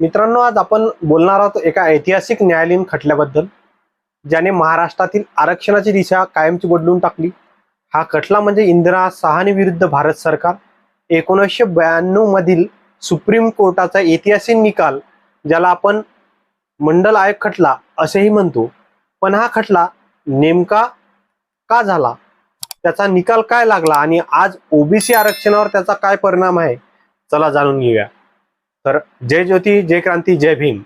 मित्रांनो आज आपण बोलणार आहोत एका ऐतिहासिक न्यायालयीन खटल्याबद्दल ज्याने महाराष्ट्रातील आरक्षणाची दिशा कायमची बदलून टाकली. हा खटला म्हणजे इंदिरा सहानी विरुद्ध भारत सरकार एकोणीसशे ब्याण्णव मधील सुप्रीम कोर्टाचा ऐतिहासिक निकाल ज्याला आपण मंडल आयोग खटला असेही म्हणतो. पण हा खटला नेमका का झाला? त्याचा निकाल काय लागला? आणि आज ओबीसी आरक्षणावर त्याचा काय परिणाम आहे? चला जाणून घेऊया. तर जय ज्योती जय क्रांती जय भीम.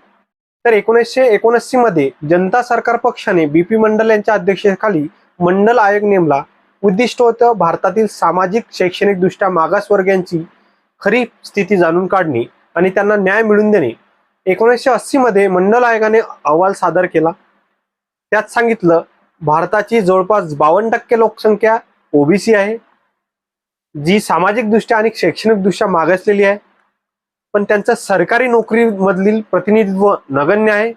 तर एकोणीसशे एकोणऐंशी मध्ये जनता सरकार पक्षाने बीपी मंडल यांच्या अध्यक्षतेखाली मंडल आयोग नेमला. उद्दिष्ट होतं भारतातील सामाजिक शैक्षणिक दृष्ट्या मागासवर्गीयांची खरी स्थिती जाणून काढणे आणि त्यांना न्याय मिळवून देणे. एकोणीसशे अस्सी मध्ये मंडल आयोगाने अहवाल सादर केला. त्यात सांगितलं भारताची जवळपास बावन्न टक्के लोकसंख्या ओबीसी आहे. जी सामाजिक दृष्ट्या आणि शैक्षणिक दृष्ट्या मागासलेली आहे. पण त्यांचं सरकारी नोकरीमधील प्रतिनिधित्व नगण्य आहे.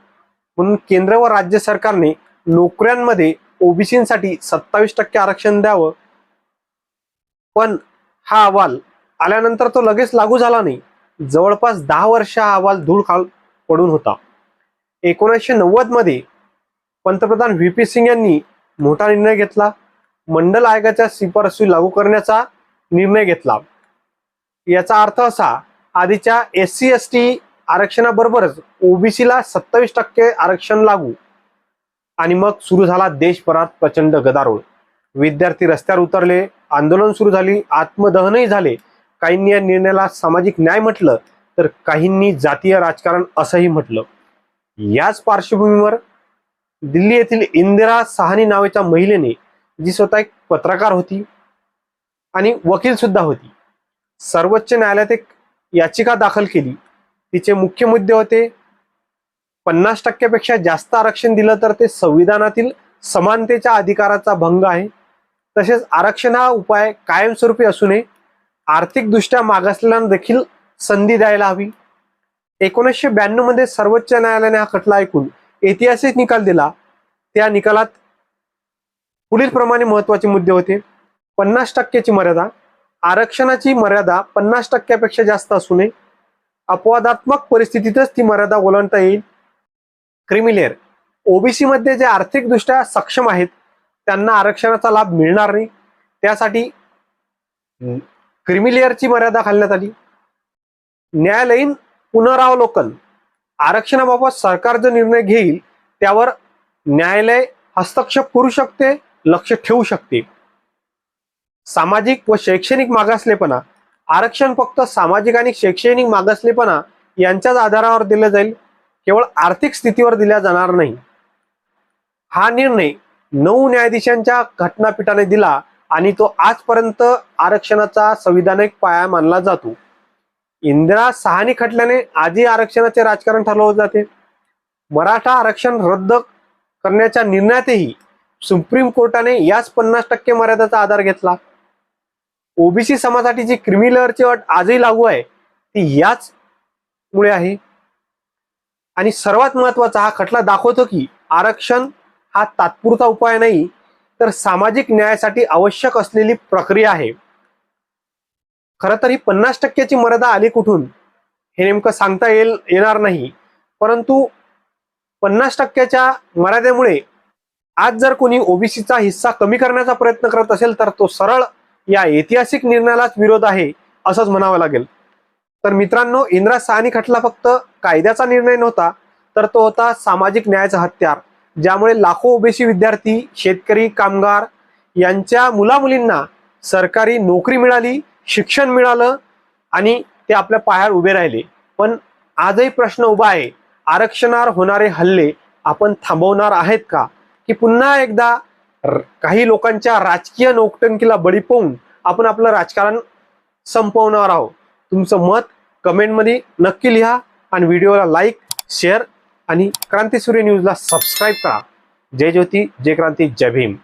म्हणून केंद्र व राज्य सरकारने नोकऱ्यांमध्ये ओबीसीसाठी सत्तावीस टक्के आरक्षण द्यावं. पण हा अहवाल आल्यानंतर तो लगेच लागू झाला नाही. जवळपास दहा वर्ष हा अहवाल धूळ खाल पडून होता. एकोणीसशे नव्वदमध्ये पंतप्रधान व्ही पी सिंग यांनी मोठा निर्णय घेतला. मंडल आयोगाच्या शिफारसी लागू करण्याचा निर्णय घेतला. याचा अर्थ असा आधीच्या एस सी एस टी आरक्षणाबरोबरच ओबीसीला सत्तावीस टक्के आरक्षण लागू. आणि मग सुरू झाला देशभरात प्रचंड गदारोळ. विद्यार्थी रस्त्यावर उतरले आंदोलन सुरू झाली आत्मदहनही झाले. काहींनी या निर्णयाला सामाजिक न्याय म्हटलं तर काहींनी जातीय राजकारण असंही म्हटलं. याच पार्श्वभूमीवर दिल्ली येथील इंदिरा सहानी नावाच्या महिलेने जी स्वतः एक पत्रकार होती आणि वकील सुद्धा होती सर्वोच्च न्यायालयात एक याचिका दाखल केली. तिचे मुख्य मुद्दे होते पन्नास टक्क्यापेक्षा जास्त आरक्षण दिलं तर ते संविधानातील समानतेच्या अधिकाराचा भंग आहे. तसेच आरक्षण हा उपाय कायमस्वरूपी असू नये. आर्थिकदृष्ट्या मागासलेल्यांना देखील संधी द्यायला हवी. एकोणीसशे ब्याण्णवमध्ये सर्वोच्च न्यायालयाने हा खटला ऐकून ऐतिहासिक निकाल दिला. त्या निकालात पुढील प्रमाणे महत्त्वाचे मुद्दे होते. पन्नास टक्क्याची मर्यादा आरक्षणाची मर्यादा पन्नास टक्क्यापेक्षा जास्त असू नये. अपवादात्मक परिस्थितीतच ती मर्यादा ओलांडता येईल. क्रिमिलेअर ओबीसीमध्ये जे आर्थिकदृष्ट्या सक्षम आहेत त्यांना आरक्षणाचा लाभ मिळणार नाही. त्यासाठी क्रिमिलेअरची मर्यादा घालण्यात आली. न्यायालयीन पुनरावलोकन आरक्षणाबाबत सरकार जो निर्णय घेईल त्यावर न्यायालय हस्तक्षेप करू शकते लक्ष ठेवू शकते. सामाजिक व शैक्षणिक मागासलेपणा आरक्षण फक्त सामाजिक आणि शैक्षणिक मागासलेपणा यांच्याच आधारावर दिलं जाईल केवळ आर्थिक स्थितीवर दिला जाणार नाही. हा निर्णय नऊ न्यायाधीशांच्या घटनापीठाने दिला आणि तो आजपर्यंत आरक्षणाचा संविधानिक पाया मानला जातो. इंदिरा सहानी खटल्याने आधी आरक्षणाचे राजकारण ठरवलं जाते. मराठा आरक्षण रद्द करण्याच्या निर्णयातही सुप्रीम कोर्टाने याच पन्नास टक्के मर्यादेचा आधार घेतला. ओबीसी समाजासाठी जी क्रिमिनलची अट आजही लागू आहे ती याच मुळे आहे. आणि सर्वात महत्त्वाचा हा खटला दाखवतो की आरक्षण हा तात्पुरता उपाय नाही तर सामाजिक न्यायासाठी आवश्यक असलेली प्रक्रिया आहे. खरं तर ही पन्नास टक्क्याची मर्यादा आली कुठून हे नेमकं सांगता येईल येणार नाही. परंतु पन्नास टक्क्याच्या मर्यादेमुळे आज जर कोणी ओबीसीचा हिस्सा कमी करण्याचा प्रयत्न करत असेल तर तो सरळ या ऐतिहासिक निर्णयालाच विरोध आहे असंच म्हणावं लागेल. तर मित्रांनो इंदिरा सहानी खटला फक्त कायद्याचा निर्णय नव्हता तर तो होता सामाजिक न्यायाचा हत्यार ज्यामुळे लाखो ओबीसी विद्यार्थी शेतकरी कामगार यांच्या मुलामुलींना सरकारी नोकरी मिळाली शिक्षण मिळालं आणि ते आपल्या पायावर उभे राहिले. पण आजही प्रश्न उभा आहे आरक्षणावर होणारे हल्ले आपण थांबवणार आहेत का? की पुन्हा एकदा काही लोकांच्या राजकीय नोकटंकीला बळी पाहून आपण आपलं राजकारण संपवणार आहोत. तुमचं मत कमेंटमध्ये नक्की लिहा आणि व्हिडिओला लाईक शेअर आणि क्रांती सूर्य न्यूजला सबस्क्राईब करा. जय ज्योती जय क्रांती जय भीम.